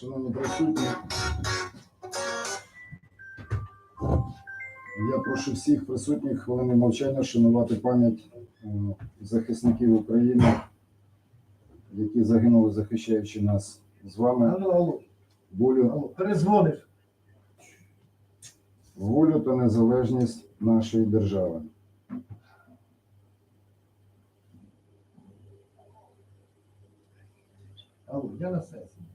Шановні присутні, я прошу всіх присутніх хвилини мовчання шанувати пам'ять е, захисників України, які загинули, захищаючи нас з вами. Алло, алло, Волю, алло, перезвониш. волю та незалежність нашої держави. Алло, я на сесії.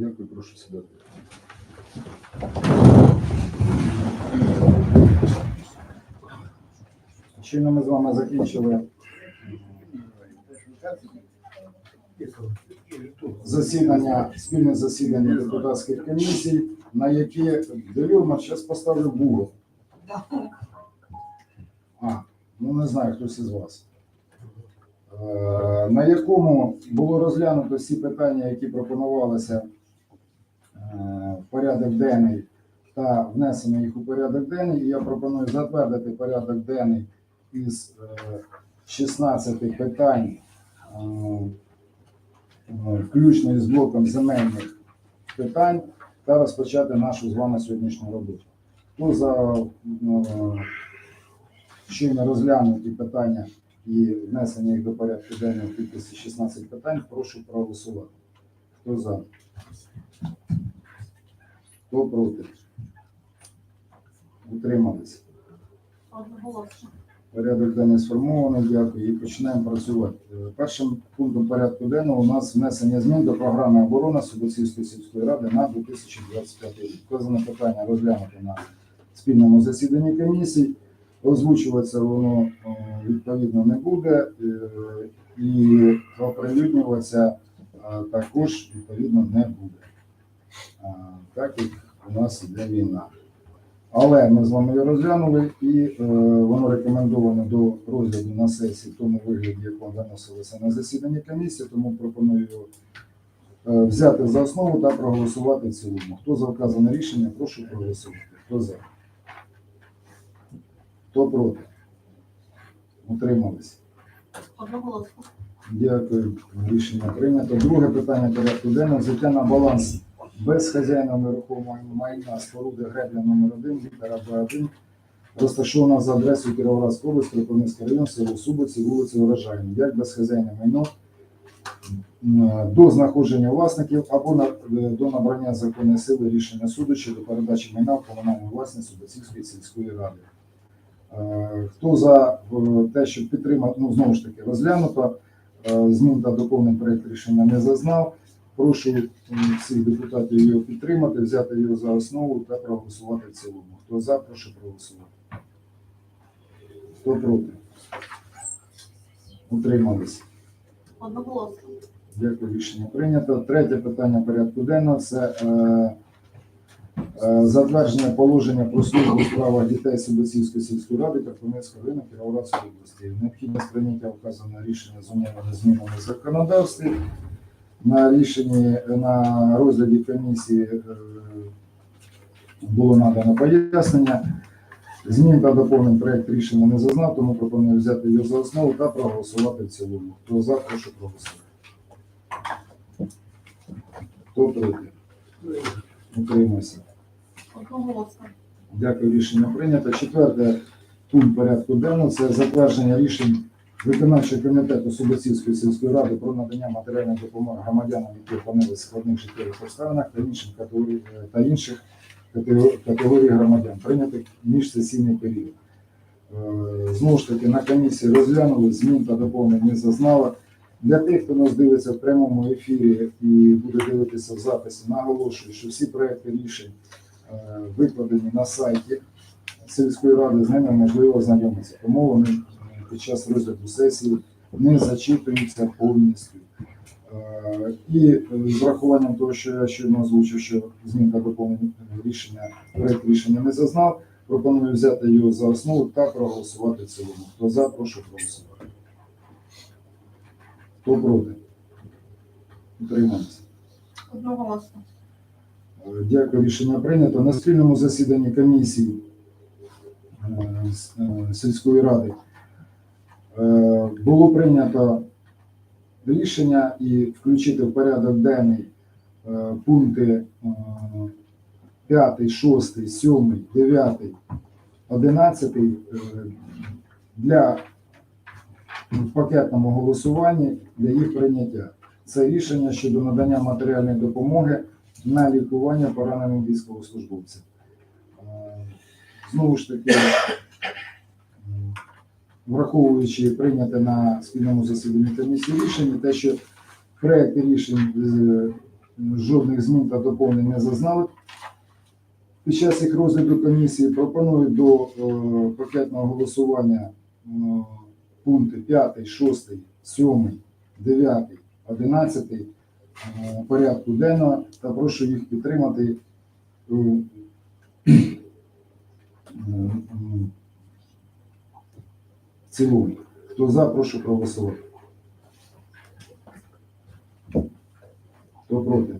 Дякую, прошу сідати. Щойно ми з вами закінчили засідання, спільне засідання депутатських комісій, на яке Делюрма зараз поставлю Google. А, ну не знаю, хтось із вас. Е, На якому було розглянуто всі питання, які пропонувалися в порядок денний та внесено їх у порядок денний. І я пропоную затвердити порядок денний із е, 16 питань, е, е, включно із блоком земельних питань, та розпочати нашу з вами сьогоднішню роботу. Хто за е, щойно розглянуті питання і внесення їх до порядку денного кількості 16 питань, прошу проголосувати. Хто за? Хто проти? Утримались. Одноголосно. Порядок денний сформований, дякую. І починаємо працювати. Е, Першим пунктом порядку денного у нас внесення змін до програми оборони Судоцівської сільської ради на 2025 рік. Вказане питання розглянути на спільному засіданні комісії. Озвучуватися воно е, відповідно не буде е, і оприлюднюватися також відповідно не буде. Так як у нас іде війна. Але ми з вами його розглянули, і е, воно рекомендовано до розгляду на сесії в тому вигляді, як воно виносилося на засіданні комісії, тому пропоную е, взяти за основу та проголосувати в цілому. Хто за вказане рішення, прошу проголосувати. Хто за? Хто проти? Утримались. Дякую. Рішення прийнято. Друге питання порядку денного. Взяття на баланс без хазяїна нерухомого майна споруди гребля номер 1 літера Б1, розташована за адресою Кіровоградської області, Кропивницький район, село Субиці, вулиця Урожайна. Як без хазяїна майно до знаходження власників або на, до набрання законної сили рішення суду щодо передачі майна в комунальну власність Судоцівської сільської ради. Е, Хто за е, те, щоб підтримати, ну знову ж таки розглянуто, е, змін та доповнень проект рішення не зазнав. Прошу всіх депутатів його підтримати, взяти його за основу та проголосувати в цілому. Хто за, прошу проголосувати. Хто проти? Утримались. Одноголосно. Дякую, рішення прийнято. Третє питання порядку денного це е, е, затвердження положення про службу у справах дітей Сибицівської сільської ради Карпунецького району Кіровоградської області. Необхідність прийняття вказаного рішення з умовами змінами в законодавстві. На рішенні на розгляді комісії е, було надано пояснення. Змін та доповнень проект рішення не зазнав, тому пропоную взяти його за основу та проголосувати в цілому. Хто за, прошу проголосувати. Хто проти? Одноголосно. Дякую, рішення прийнято. Четверте пункт порядку денного це затвердження рішень виконавчого комітету Субоцівської сільської ради про надання матеріальної допомоги громадянам, які опинилися в складних життєвих обставинах та інших категорій та інших категорій, громадян, прийнятих міжсесійний період. Е, Знову ж таки, на комісії розглянули, змін та доповнень не зазнала. Для тих, хто нас дивиться в прямому ефірі і буде дивитися в записі, наголошую, що всі проекти рішень е, викладені на сайті сільської ради, з ними можливо ознайомитися. Тому вони під час розгляду сесії не зачитуються повністю. Е, І е, з врахуванням того, що я щойно озвучив, що змін та доповнень рішення, проект рішення не зазнав, пропоную взяти його за основу та проголосувати в цілому. Хто за, прошу проголосувати. Хто проти? Утримався. Одноголосно. Е, Дякую, рішення прийнято. На спільному засіданні комісії е, е, сільської ради е, було прийнято рішення і включити в порядок денний е, пункти 5, 6, 7, 9, 11 е, для в пакетному голосуванні для їх прийняття. Це рішення щодо надання матеріальної допомоги на лікування пораненим військовослужбовцям. Е, Знову ж таки, враховуючи прийняте на спільному засіданні комісії рішення, те, що проекти рішень е, жодних змін та доповнень не зазнали. Під час їх розгляду комісії пропоную до е, пакетного голосування е, пункти 5, 6, 7, 9, 11 е, порядку денного та прошу їх підтримати цілому. Хто за, прошу проголосувати. Хто проти?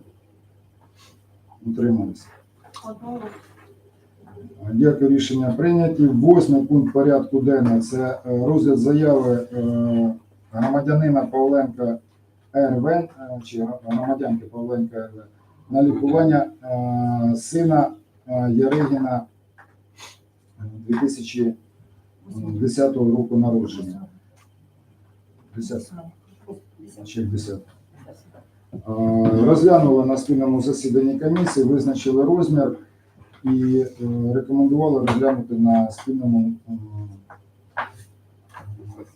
Утрималися. Дякую, рішення прийняті. Восьмий пункт порядку денного це е, розгляд заяви е, громадянина Павленка РВ е, чи громадянки Павленка РВ на лікування сина Яригіна 2000 10-го року народження. 10. Ще 10. Розглянула на спільному засіданні комісії, визначили розмір і е, рекомендували розглянути на спільному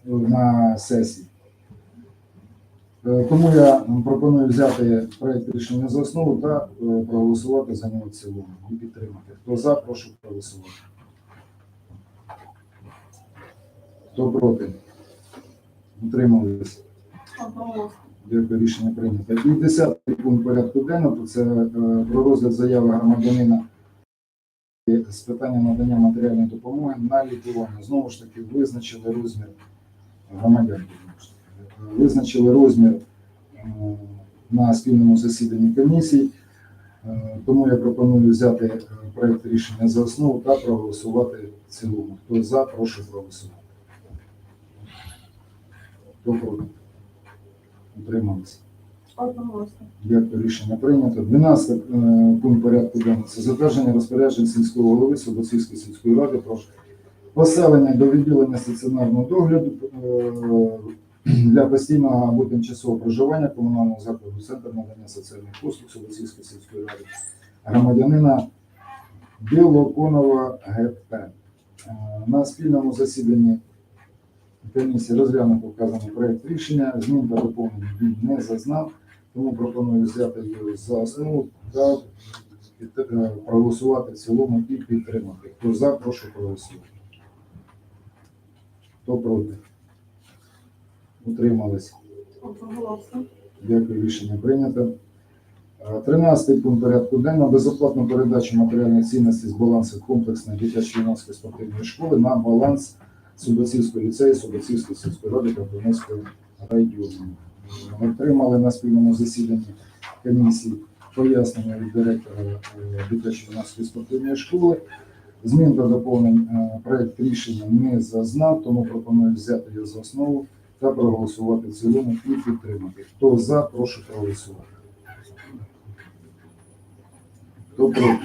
на сесії. Е, тому я пропоную взяти проєкт рішення за основу та е, проголосувати за нього в цілому і підтримати. Хто за, прошу проголосувати. Хто проти? Утримались. Дякую, рішення прийнято. І десятий пункт порядку денного це е, про розгляд заяви громадянина з питання надання матеріальної допомоги на лікування. Знову ж таки, визначили розмір. Е, Визначили розмір е, на спільному засіданні комісії. Е, Тому я пропоную взяти проект рішення за основу та проголосувати в цілому. Хто за, прошу проголосувати. Хто проти? Утрималися. Одноголосно. Дякую, рішення прийнято. 12 е, пункт порядку денного це затвердження розпоряджень сільського голови Слободської сільської ради про поселення до відділення стаціонарного догляду е, для постійного або тимчасового проживання комунального закладу Центр надання соціальних послуг Слободської сільської ради громадянина Білоконова ГП. Е, На спільному засіданні комісії розглянуто вказаний проект рішення, змін та доповнень він не зазнав. Тому пропоную взяти його за основу та е, проголосувати в цілому і підтримати. Хто за, прошу проголосувати. Хто проти? Утримались. Дякую, рішення прийнято. Е, Тринадцятий пункт порядку денного безоплатну передачу матеріальної цінності з балансу комплексної дитячо-юнацької спортивної школи на баланс Судоцівського ліцею, Судоцівської сільської ради Кабінецької району. Отримали на спільному засіданні комісії пояснення від директора е, дитячо-юнацької спортивної школи. Змін та доповнень е, проект рішення не зазнав, тому пропоную взяти його за основу та проголосувати в цілому і підтримати. Хто за, прошу проголосувати. Хто проти?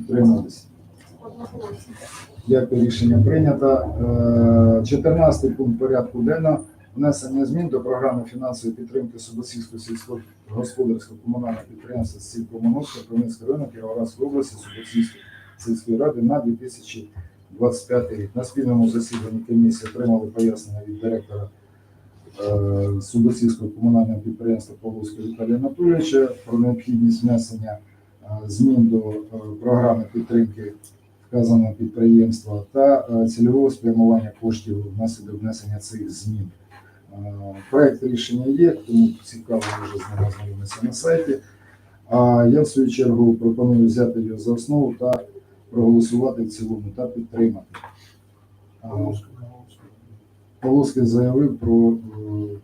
Утрималися. Дякую, рішення прийнято. Е, 14 пункт порядку денного. Внесення змін до програми фінансової підтримки Судосільського сільськогосподарського комунального підприємства «Сількомоновська» Кромінського району Кіровоградської області Судосільської сільської ради на 2025 рік. На спільному засіданні комісії отримали пояснення від директора е, Судосільського комунального підприємства Павловського Віталія Анатолійовича про необхідність внесення е, змін до е, програми підтримки вказаного підприємства та е, цільового спрямування коштів внаслідок внесення цих змін. Е, Проект рішення є, тому цікаво вже з ним ознайомитися на сайті. А я в свою чергу пропоную взяти його за основу та проголосувати в цілому та підтримати. Полоский заявив про е,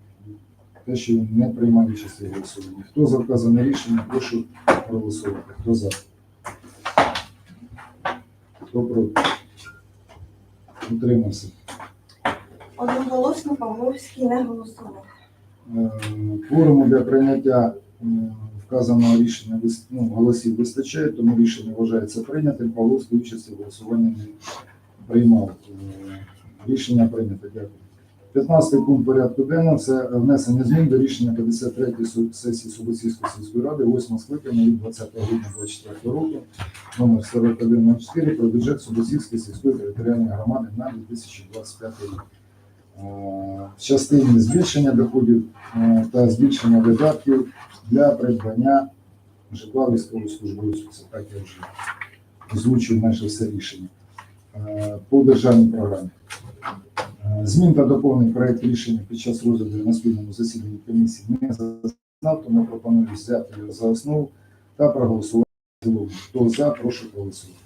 те, що він не приймає участь у голосуванні. Хто за вказане рішення, прошу проголосувати. Хто за? Хто? Утримався. Одноголосно Павловський не голосував. Форуму для прийняття вказаного рішення ну, голосів вистачає, тому рішення вважається прийнятим. Павловський участь в голосуванні не приймав. Е, Рішення прийнято. Дякую. 15 пункт порядку денного це внесення змін до рішення 53-ї сесії Субоцівської сільської ради 8 скликання від 20 грудня 2024 року номер 4104 про бюджет Субоцівської сільської територіальної громади на 2025 рік. Е, в частині збільшення доходів е, та збільшення видатків для придбання житла військовослужбовців. Це так я вже озвучив майже все рішення Е, по державній програмі. Змін та доповнень проект рішення під час розгляду на спільному засіданні комісії не зазнав, тому пропоную взяти його за основу та проголосувати в цілому. Хто за, прошу голосувати.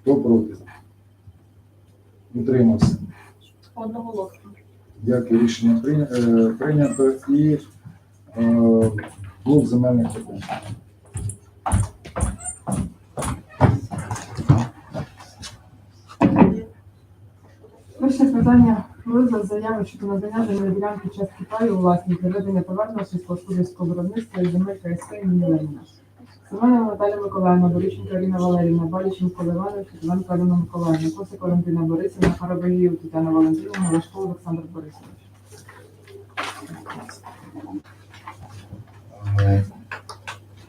Хто проти? Утримався. Одноголосно. Дякую, рішення е, прийнято і е, блок земельних питань. Питання розгляд заяви щодо надання земельної ділянки частки паю у власність для ведення товарного сільськогосподарського виробництва і земель КСП імені. Семенова Наталя Миколаївна, Бориченко Аліна Валерівна, Баліченко Іванович, Іванка Аліна Миколаївна, Косик Валентина Борисівна, Харабаїв Тетяна Валентинівна, Лешко Олександр Борисович.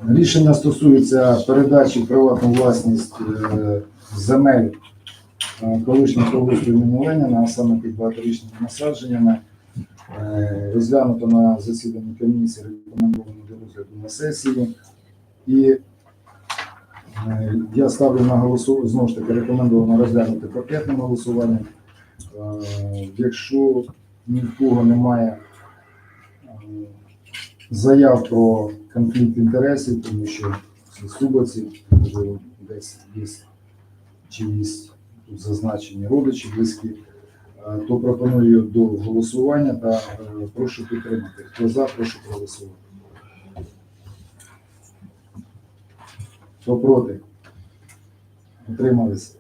Рішення стосується передачі приватну власність е, земель е, колишнього колишнього Леніна, а саме під багаторічними насадженнями. Е, Розглянуто на засіданні комісії, рекомендовано до розгляду на сесії. І е, я ставлю на голосування, знову ж таки, рекомендовано розглянути пакетним голосуванням. Е, Якщо ні в кого немає заяв про конфлікт інтересів, тому що ці субоці, можливо, десь є чиїсь тут зазначені родичі близькі, е, то пропоную до голосування та е, прошу підтримати. Хто за, прошу проголосувати. Хто проти? Утримались.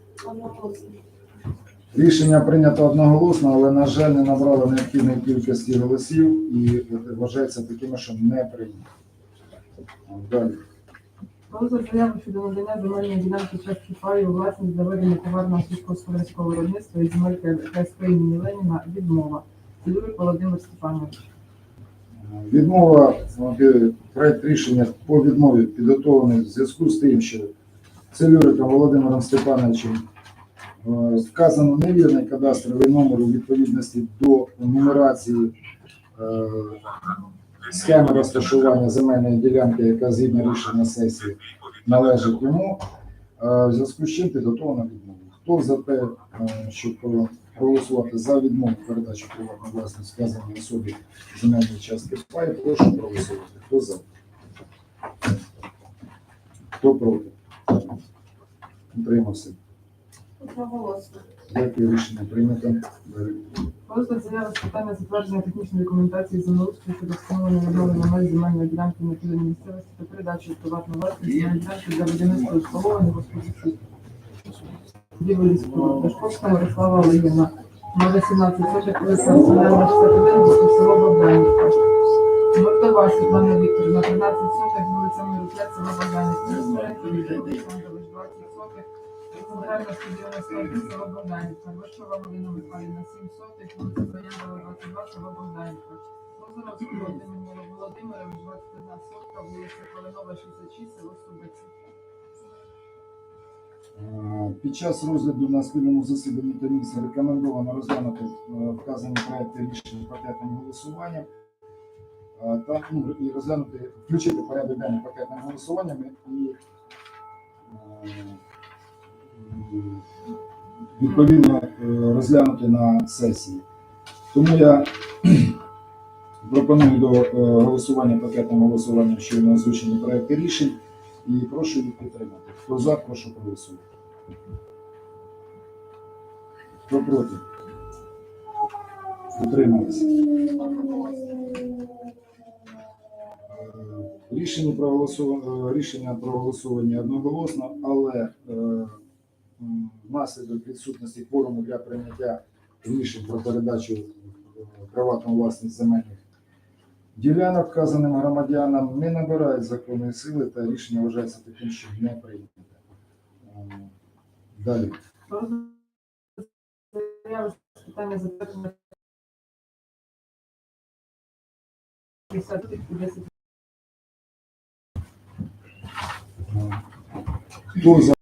Рішення прийнято одноголосно, але, на жаль, не набрало необхідної кількості голосів і вважається такими, що не прийнято. Далі. Розгляд заяви щодо надання земельної ділянки частки паю власність для ведення товарного сільськогосподарського виробництва і земель КСП імені Леніна відмова. Цілюрик Володимир Степанович. Відмова, е, проект рішення по відмові підготовлений в зв'язку з тим, що Целюриком Володимиром Степановичем е, вказано невірний кадастровий номер у відповідності до нумерації е, схеми розташування земельної ділянки, яка згідно рішення сесії належить йому. Е, В зв'язку з чим підготовлена відмова. Хто за те, е, щоб проголосувати за відмову передачі приватної власності вказаній особі земельної частки паю, прошу проголосувати. Хто за? Хто проти? Утримався. Одноголосно. Дякую, рішення прийнято. Розгляд заяви питання затвердження технічної документації землеустрою щодо встановлення відновлення меж земельної ділянки на тілі місцевості та передачі у приватну власність земельної ділянки для будівництва обслуговування господарських будівель споруд. Дашковська Мирослава Олегівна. Номер 17 соток, вулиця Селяна 61, місто село Богданівка. Мордова Світлана Вікторівна, 13 соток, вулиця Миру 5, село Богданівка. Ресторан Юрій Олександрович, 20 соток, Центральна стадіона село Богданівка. Вишова Галина Михайлівна, 7 соток, вулиця Трояндова, 22, село Богданівка. Лозоровський Володимир Володимирович, 21 сотка, вулиця Калинова, 66, село Субиці. Е, Під час розгляду на спільному засіданні комісії рекомендовано розглянути е, вказані проекти рішень пакетним голосуванням е, та ну, і розглянути, включити порядок денний пакетним голосуванням і відповідно е, розглянути на сесії. Тому я пропоную до е, голосування пакетним голосуванням щойно озвучені проекти рішень і прошу їх підтримати. Хто за, прошу проголосувати. Хто проти? Утримались. Е, Рішення проголосовані одноголосно, але внаслідок відсутності кворуму для прийняття рішень про передачу е, приватну власність земельних ділянок вказаним громадянам не набирають законної сили та рішення вважається таким, що не прийняте. Е, Далі. Про заяви з питання затвердження 10 Е, Хто за?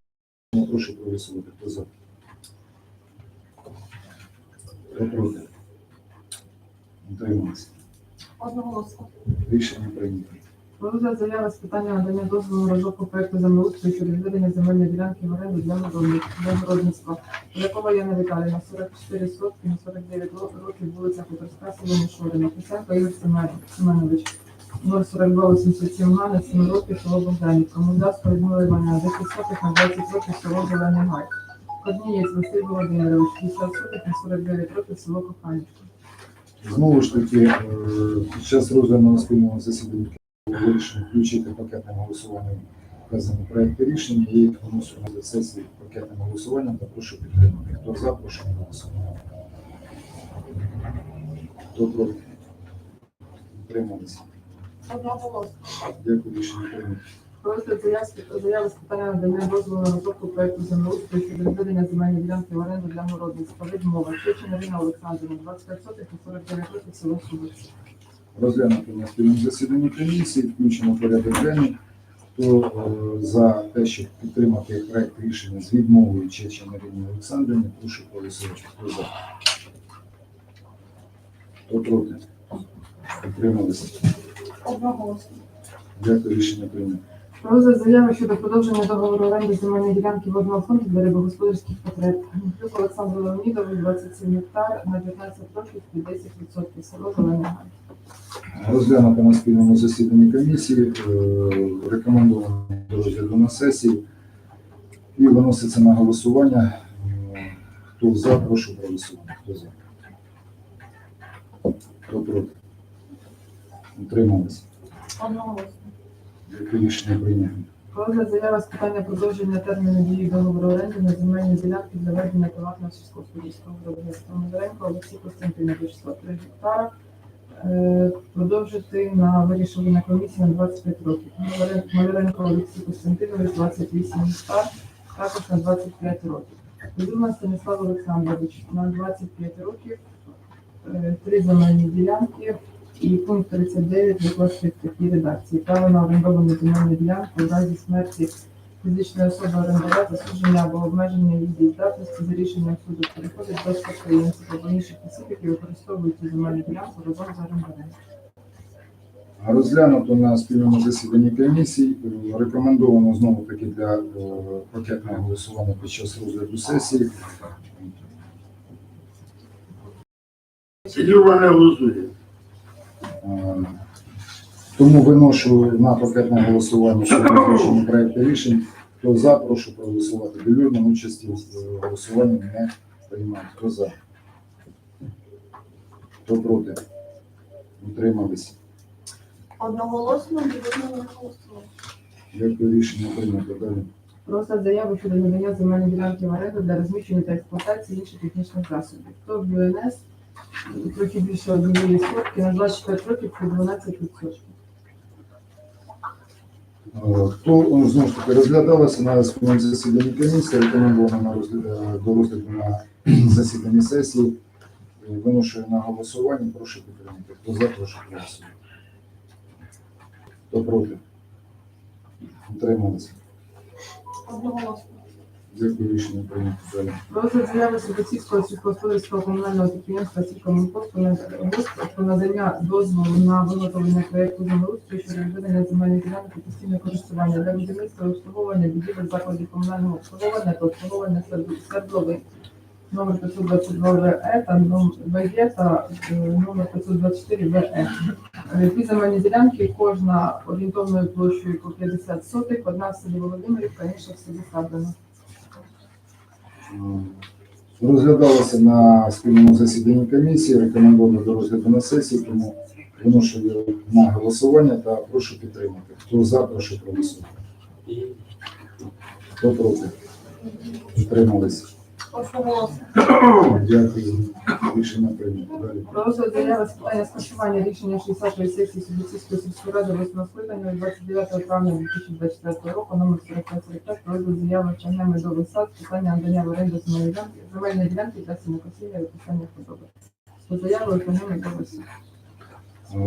Прошу проголосувати. Хто за? Хто проти? Утримався. Одноголосно. Рішення прийнято. Про розгляд заяви з питання надання дозволу розробку проекту землеустрою щодо відведення земельної ділянки в оренду для городництва. Полякова Яна Віталіївна, 44 сотки на 49 років, вулиця Хуторська, село Мишорина. Писарка Ігор Семенович, 042 87 га на 7 років, село Богданівка. Мундавська Людмила Іванівна, 10 соток на 20 років, село Зелений Гай. Корнієць Василь Володимирович, 50 соток на 49 років, село Коханівка. Знову ж таки, е, під час розгляду на спільному засіданні вирішено включити пакетним голосуванням вказані проекти рішення і виносимо до сесії пакетним голосуванням та прошу підтримати. Хто за, прошу голосувати. Хто проти? Утрималися. Одноголосно. Дякую, рішення прийнято. Розгляд заяв заяви з питання надання дозволу на розробку проекту землеустрою щодо відведення земельної ділянки в оренду для городництва. Відмова. Чечина Ірина Олександрівна, 25 сотих на 49 років, село. Розглянути на спільному засіданні комісії, включено в порядок денний. Хто е, за те, щоб підтримати проект рішення з відмовою Чечен Ірини Олександрівни, прошу проголосувати. Хто за? Хто проти? Утрималися. Одноголосно. Дякую, рішення прийнято. Розгляд заяви щодо продовження договору оренди земельної ділянки водного фонду для рибогосподарських потреб. Плюс Олександру Леонідову, 27 гектар на 15 років і 10% село Зелене Гай. Розглянути на спільному засіданні комісії, е, рекомендовано до розгляду на сесії і виноситься на голосування. Хто за, прошу проголосувати. Хто за? Хто проти? Утрималися. Одноголосно. Дякую, рішення прийнято. Розгляд заяви з питання продовження терміну дії договору оренди на земельні ділянки для ведення приватного сільськогосподарського виробництва. Мазаренко Олексій Костянтинович, 103 гектара. Е, Продовжити на вирішення комісії на 25 років. Малярен- Маляренко Олексій Костянтинович, 28 гектар, також на 25 років. Безумна Станіслав Олександрович на 25 років, е, три земельні ділянки, і пункт 39 викласти в такій редакції. Право на орендовану земельну ділянку у разі смерті фізичної особи орендаря, засудження або обмеження її дієздатності за рішенням суду переходить до спадкоємців або інших осіб, які використовують цю земельну ділянку разом з орендарем. Розглянуто на спільному засіданні комісії. Рекомендовано знову таки для е, пакетного голосування під час розгляду сесії. Сидів мене голосує. Е, Тому виношу на пакетне голосування щодо визначення проекту рішень. Хто за, прошу проголосувати. Білюрна участі в голосуванні не приймає. Хто за? Хто проти? Утримались. Одноголосно. Білюрна не голосувала. Дякую, рішення прийнято. Далі. Розгляд заяви щодо надання земельної ділянки в оренду для розміщення та експлуатації інших технічних засобів. Хто в ЮНС трохи більше однієї сотки на 25 років це 12%. Е, Хто е, знову ж таки розглядалося на спільному засіданні комісії, рекомендовано на розгляд, е, до розгляду на засіданні сесії. Е, Виношую на голосування, прошу підтримати. Хто за, прошу голосувати. Хто проти? Утрималися. Одноголосно. Дякую, рішення прийнято. Далі. Розгляд заяви Сибірського сільськогосподарського комунального підприємства «Сількомунпост» про надання дозволу на виготовлення проєкту землеустрою щодо відведення земельних ділянок у постійне користування для будівництва і обслуговування будівель закладів комунального обслуговування та обслуговування сверд- свердловин. Номер 522 ВЕ та ВЕ та е, номер 524 ВЕ. Ці земельні ділянки, кожна орієнтовною площею по 50 сотих, одна в селі Володимирівка, інша в селі Саблино. Е, Розглядалося на спільному засіданні комісії, рекомендовано до розгляду на сесії, тому виношу його на голосування та прошу підтримати. Хто за, прошу проголосувати. Хто проти? Підтрималися. Одноголосно. Дякую. Рішення прийнято. Далі. Розгляд заяви з питання скасування рішення 60-ї сесії Судоцівської сільської ради 8 скликання від 29 травня 2024 року номер 4545 про розгляд заяви Чагне Медовий сад з питання надання в оренду земельної ділянки, земельної ділянки для сінокосіння і виписання худоби. З заявою Чагне Медовий сад.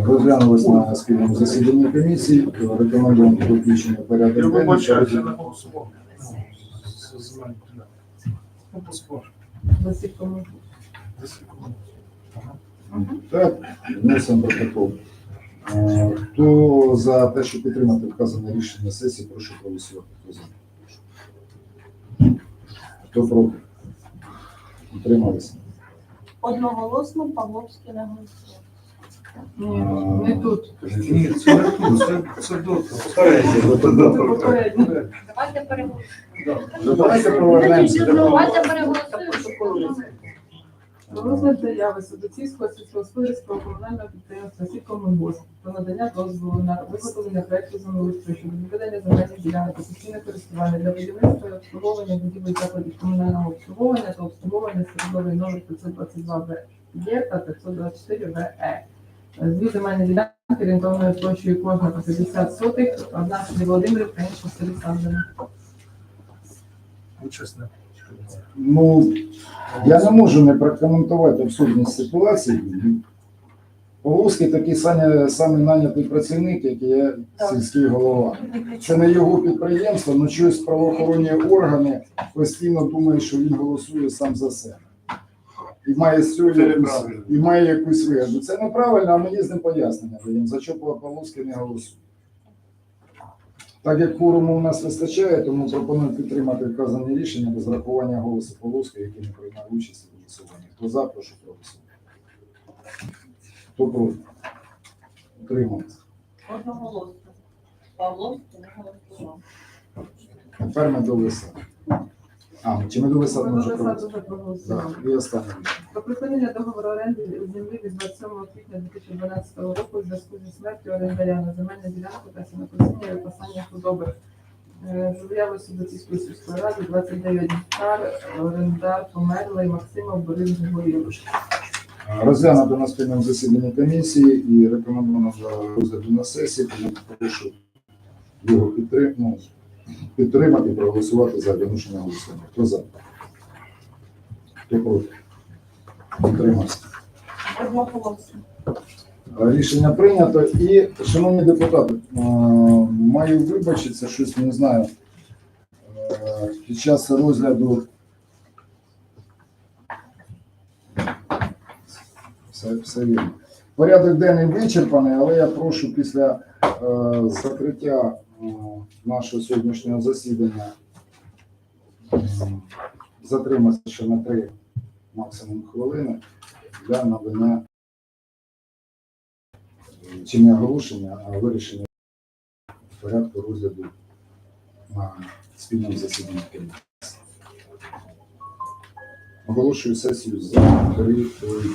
Розглянулось на спільному засіданні комісії. Рекомендуємо до включення порядок Я денний. я не голосував. Ну, поспорь. За всіх кому. Десять секунд. Так, вносимо протокол. Е, Хто за те, щоб підтримати вказане рішення сесії, прошу проголосувати. Хто за? Хто проти? Утрималися. Одноголосно Павловський не голосував. Ні, не тут. Ні, це не тут, це, це попередньо. Давайте переголосуємо. Давайте повернемося. Давайте переголосуємо. Про розгляд заяви Судоцівського сільськогосподарського комунального підприємства «Сількомунгосп» про надання дозволу на виготовлення проекту землеустрою щодо відведення земельних ділянок та постійне користування для будівництва і обслуговування будівель закладів комунального обслуговування та обслуговування середовий номер 522 В Є та 524 ВЕ. Дві земельні ділянки орієнтовною площею кожна по 50 сотих, одна в селі Володимирівка, інша селі Сандина. учасник. Ну, я не можу не прокоментувати абсурдність ситуації. Павловський такий самі, самий нанятий працівник, як і я сільський голова. Це не його підприємство, але щось правоохоронні органи постійно думають, що він голосує сам за себе. І має з цього Це якусь, і має якусь вигоду. Це неправильно, а мені з ним пояснення даємо, за що Павловський не голосує. Так як форуму у нас вистачає, тому пропоную підтримати вказане рішення без врахування голосу Павловського, який не приймав участь у голосуванні. Хто за, прошу проголосувати. Хто проти? Утримався. Одноголосно. Павловський не голосував. Тепер ми до лиса. А, чи ми до лиса ми вже проголосували? Так, і останнє рішення. Про припинення договору оренди землі від 27 квітня 2012 року у зв'язку зі смертю орендаря на земельну ділянку та сінокосіння і випасання худоби. Е, За заявою Судоцівської сільської ради 29 гектар, орендар померлий Максимов Борис Григорійович. Розглянуто на спільному засіданні комісії і рекомендовано за розгляду на сесії, прошу його підтримати, ну, підтримати проголосувати за виношення голосування. Хто за? Хто проти? Підтримався. Рішення прийнято. І, шановні депутати, маю вибачитися, щось не знаю. Під час розгляду все, все вірно. Порядок денний вичерпаний, але я прошу після е, закриття нашого сьогоднішнього засідання затриматися ще на три максимум хвилини для надання чи не оголошення, а вирішення порядку розгляду на спільному засіданні комісії. Оголошую сесію закритою.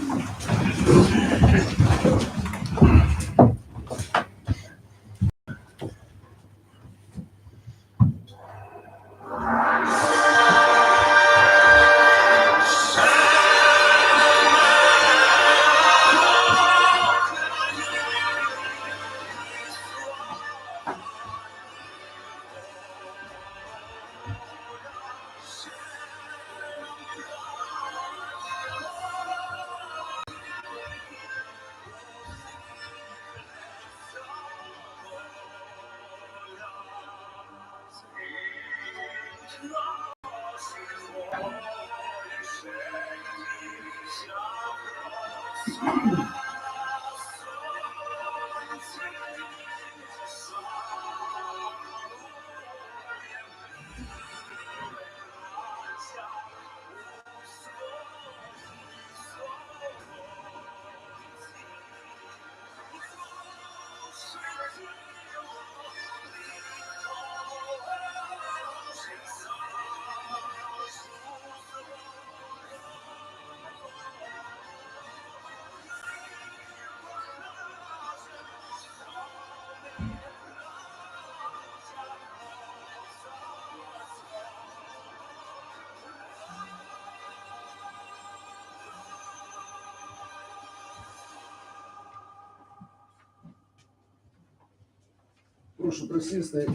Прошу присісти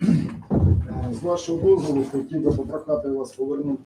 і з вашого дозволу хотів би попрохати вас повернути